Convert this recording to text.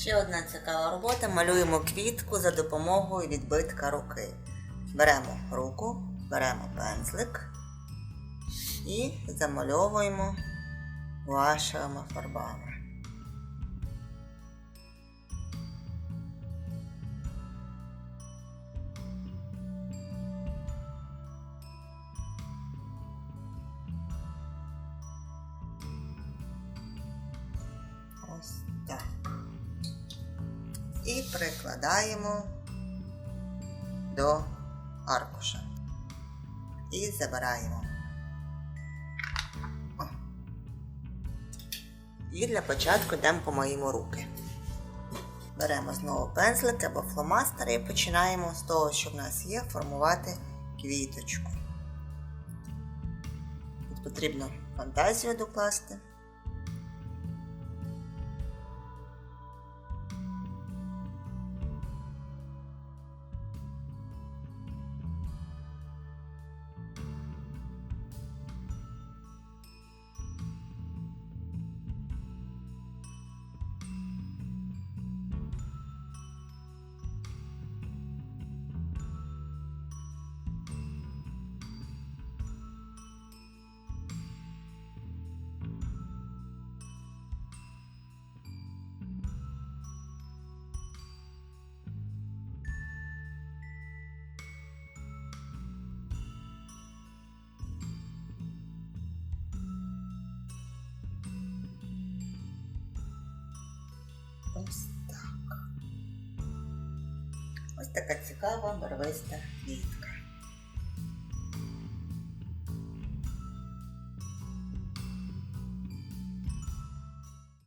Ще одна цікава робота. Малюємо квітку за допомогою відбитка руки. Беремо руку, беремо пензлик і замальовуємо вашими фарбами. І прикладаємо до аркуша. І забираємо. О. І для початку йдемо по помиємо руки. Беремо знову пензлик або фломастер і починаємо з того, що в нас є, формувати квіточку. Тут потрібно фантазію докласти. Ось так. Ось така цікава барвиста квітка.